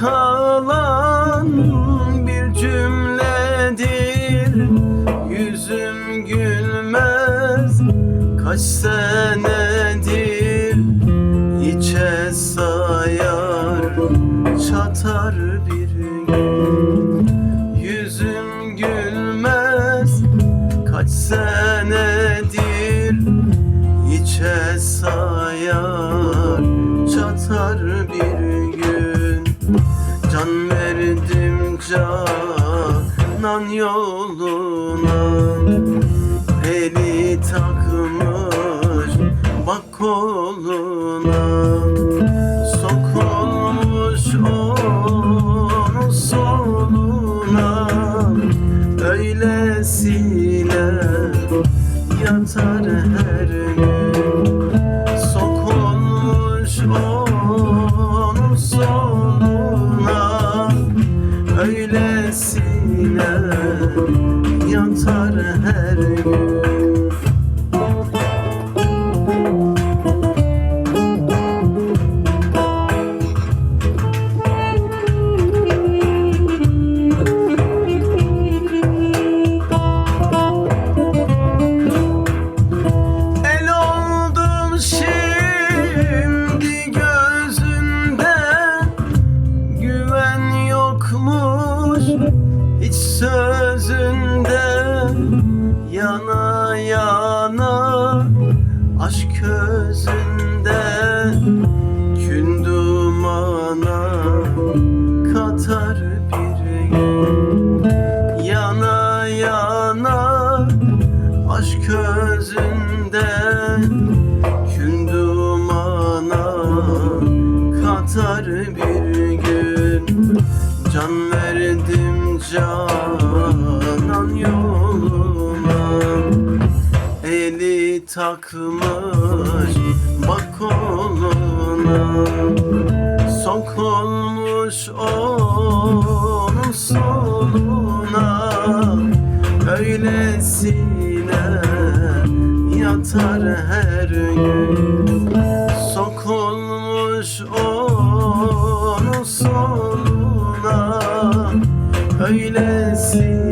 kalan bir cümledir. Yüzüm gülmez kaç senedir. Hiçe sayar çatar bir gün. Yüzüm gülmez kaç senedir. Hiçe sayar Can verdim canan yoluna. Eli takmış bak koluna. Sokulmuş onu soluna. Öylesine yatar her Öylesine yatar her gün aşk közünde Kün dumana katar bir gün Yana yana aşk közünde Kün dumana katar bir gün. Can verdim canan takmış bak koluna. Sokulmuş onun soluna. Öylesine yatar her gün. Sokulmuş onun soluna. Öylesine